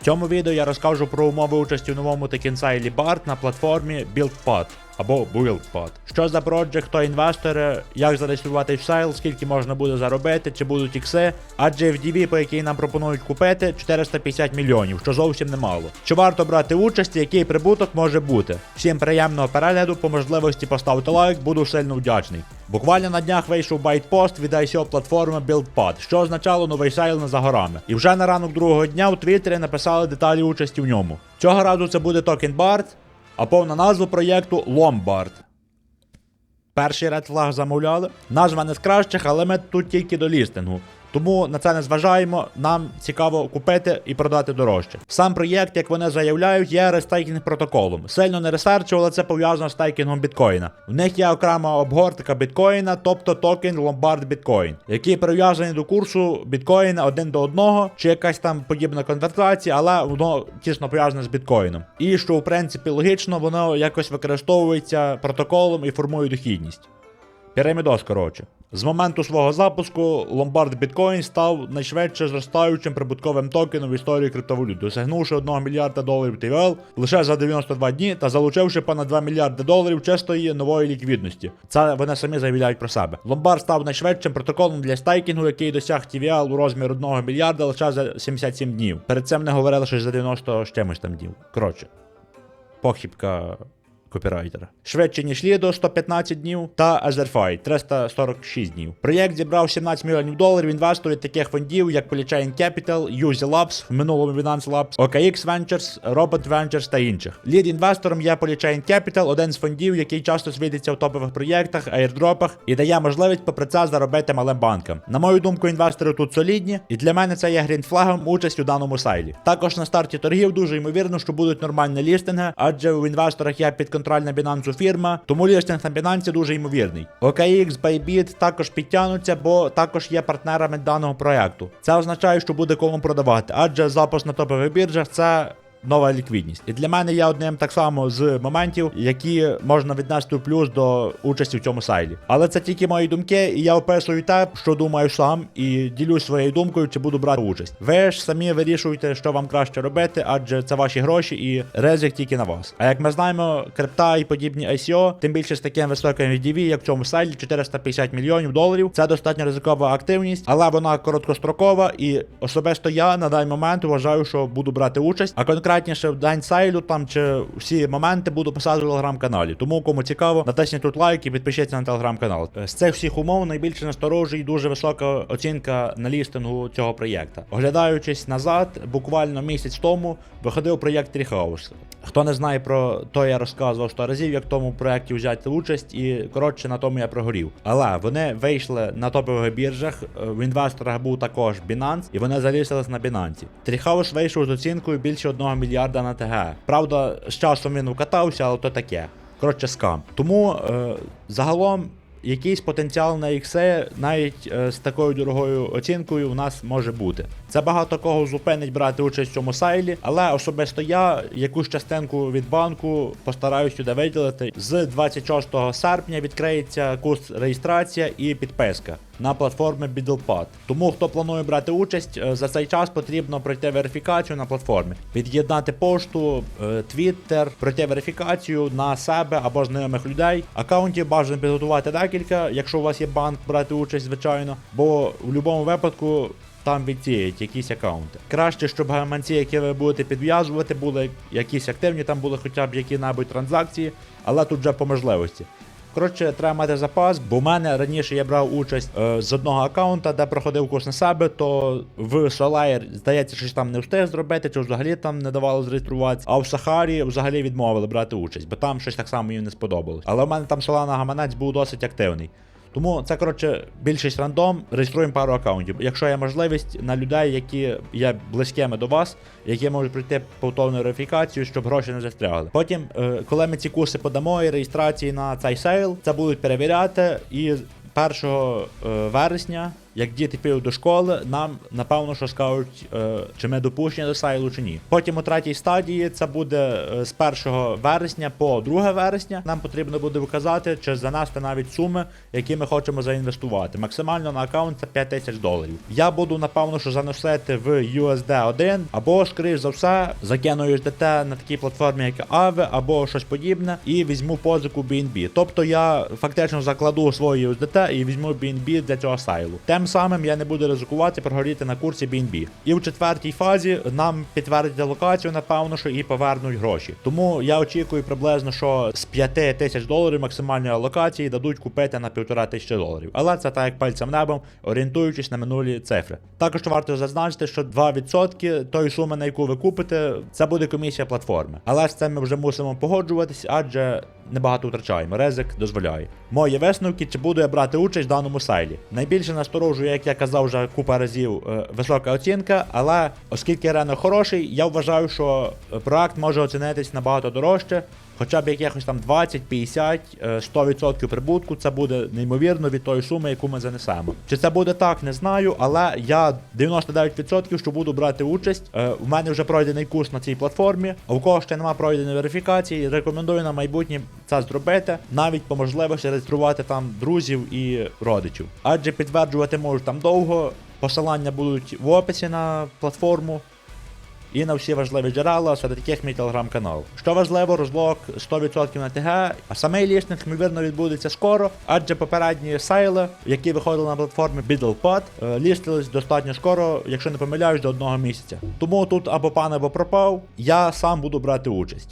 В цьому відео я розкажу про умови участі у новому текінсайлі BART на платформі BuildPad або BuildPad. Що за проджект, хто інвестори, як зареєструвати в сайл, скільки можна буде заробити, чи будуть ікси, адже FDV, по якій нам пропонують купити, 450 мільйонів, що зовсім немало. Чи варто брати участь, який прибуток може бути? Всім приємного перегляду, по можливості поставте лайк, буду сильно вдячний. Буквально на днях вийшов байтпост від ICO платформи BuildPad, що означало новий сайл не за горами. І вже на ранок другого дня у Твіттері написали деталі участі в ньому. Цього разу це буде токен BART, а повна назва проєкту Lombard. Перший ред флаг замовляли. Назва не з кращих, але ми тут тільки до лістингу. Тому на це не зважаємо, нам цікаво купити і продати дорожче. Сам проєкт, як вони заявляють, є рестейкінг протоколом. Сильно не ресерчували, це пов'язано з стейкінгом біткоїна. В них є окрема обгортка біткоїна, тобто токен Lombard Bitcoin, який прив'язаний до курсу біткоїна один до одного, чи якась там подібна конвертація, але воно тісно пов'язане з біткоїном. І що в принципі логічно, воно якось використовується протоколом і формує дохідність. Пірамідос, коротше. З моменту свого запуску Lombard Bitcoin став найшвидше зростаючим прибутковим токеном в історії криптовалют, досягнувши 1 мільярда доларів TVL лише за 92 дні та залучивши понад 2 мільярди доларів чистої нової ліквідності. Це вони самі заявляють про себе. Lombard став найшвидшим протоколом для стейкінгу, який досяг TVL у розмірі 1 мільярда лише за 77 днів. Перед цим не говорили, що за 90 з чимось там днів. Коротше, похибка копірайтера. Швидше, ніж Lido 115 днів та Azerfi 346 днів. Проєкт зібрав 17 мільйонів доларів інвесторів таких фондів, як Polychain Capital, Uzi Labs, в минулому Binance Labs, OKX Ventures, Robot Ventures та інших. Лід інвестором є Polychain Capital, один з фондів, який часто світиться в топових проєктах, аірдропах і дає можливість попри це заробити малим банкам. На мою думку, інвестори тут солідні, і для мене це є грінфлагом участь у даному сайлі. Також на старті торгів дуже ймовірно, що будуть нормальні лістинги, адже у інвесторах є підконтрольна Binance фірма, тому лістинг на Binance дуже ймовірний. OKX, Bybit також підтягнуться, бо також є партнерами даного проекту. Це означає, що буде кому продавати, адже запуск на топових біржах це. Нова ліквідність. І для мене є одним так само з моментів, які можна віднести в плюс до участі в цьому сайлі. Але це тільки мої думки, і я описую те, що думаю сам, і ділюсь своєю думкою, чи буду брати участь. Ви ж самі вирішуєте, що вам краще робити, адже це ваші гроші і ризик тільки на вас. А як ми знаємо, крипта і подібні ICO, тим більше з таким високим VDV, як в цьому сайлі 450 мільйонів доларів. Це достатньо ризикова активність, але вона короткострокова, і особисто я на даний момент вважаю, що буду брати участь. А конкретніше сайлю там чи всі моменти буду писати в телеграм-каналі. Тому кому цікаво, натисніть тут лайк і підпишіться на телеграм-канал. Е, З цих всіх умов найбільше насторожує дуже висока оцінка на лістингу цього проєкта. Оглядаючись назад, буквально місяць тому виходив проєкт Treehouse. Хто не знає про то, я розказував 100 разів, як в тому проєкті взяти участь, і коротше на тому я прогорів. Але вони вийшли на топових біржах. е, В інвесторах був також Binance, і вони залишились на Binance. Treehouse вийшов з оцінкою більше 1 мільярда на ТГ. Правда, з часом він укатався, але то таке. Коротше, скам. Тому е, загалом якийсь потенціал на ікси навіть е, з такою дорогою оцінкою у нас може бути. Це багато кого зупинить брати участь в цьому сайлі, але особисто я якусь частинку від банку постараюсь сюди виділити. З 26 серпня відкриється курс реєстрація і підписка на платформі BiddlePad. Тому хто планує брати участь, е, за цей час потрібно пройти верифікацію на платформі, під'єднати пошту, Twitter, пройти верифікацію на себе або знайомих людей. Акаунтів бажано підготувати декілька, якщо у вас є банк, брати участь, звичайно, бо в будь-якому випадку. Там відсіють якісь акаунти. Краще, щоб гаманці, які ви будете підв'язувати, були якісь активні, там були хоча б які-небудь транзакції, але тут вже по можливості. Коротше, треба мати запас, бо в мене раніше я брав участь е, з одного аккаунта, де проходив курс на себе, то в Solare, здається, щось там не встиг зробити, чи взагалі там не давало зареєструватися. А в Сахарі взагалі відмовили брати участь, бо там щось так само їм не сподобалось. Але в мене там шалана гаманець був досить активний. Тому це коротше більшість рандом. Реєструємо пару аккаунтів. Якщо є можливість на людей, які є близькими до вас, які можуть пройти повторну верифікацію, щоб гроші не застрягли. Потім, е, коли ми ці курси подамо і реєстрації на цей сейл, це будуть перевіряти і 1 е, вересня як діти підуть до школи, нам напевно що скажуть, е, чи ми допущені до сайлу чи ні. Потім у третій стадії це буде е, з 1 вересня по 2 вересня. Нам потрібно буде вказати чи занести навіть суми, які ми хочемо заінвестувати. Максимально на аккаунт це 5 тисяч доларів. Я буду напевно що заносити в USD 1 або скоріш за все закину USDT на такій платформі, як Aave, або щось подібне, і візьму позику BNB. Тобто я фактично закладу свої USDT і візьму BNB для цього сайлу. Тим самим я не буду ризикувати прогоріти на курсі BNB. І в четвертій фазі нам підтвердять локацію, напевно, що і повернуть гроші. Тому я очікую приблизно, що з 5 тисяч доларів максимальної алокації дадуть купити на півтора тисячі доларів. Але це так як пальцем небом, орієнтуючись на минулі цифри. Також варто зазначити, що 2% тої суми, на яку ви купите, це буде комісія платформи. Але з цим ми вже мусимо погоджуватись, адже небагато втрачаємо. Ризик дозволяє. Мої висновки, чи буду я брати участь в даному сайлі. Найбільше насторожує, як я казав вже купа разів, е, висока оцінка, але оскільки ринок хороший, я вважаю, що е, проект може оцінитись набагато дорожче. Хоча б якихось там 20, 50, е, 100% прибутку, це буде неймовірно від тої суми, яку ми занесемо. Чи це буде так, не знаю, але я 99% що буду брати участь. Е, У мене вже пройдений курс на цій платформі. А у кого ще немає пройденої верифікації, рекомендую на майбутнє це зробити, навіть по можливості реєструвати там друзів і родичів. Адже підтверджувати можуть там довго. Посилання будуть в описі на платформу і на всі важливі джерела, серед яких мій телеграм-канал. Що важливо, розлог 100% на ТГ, а самий лістинг, ймовірно, відбудеться скоро, адже попередні сайли, які виходили на платформі BiddlePod, е, лістились достатньо скоро, якщо не помиляюсь, до одного місяця. Тому тут або пан, або пропав, я сам буду брати участь.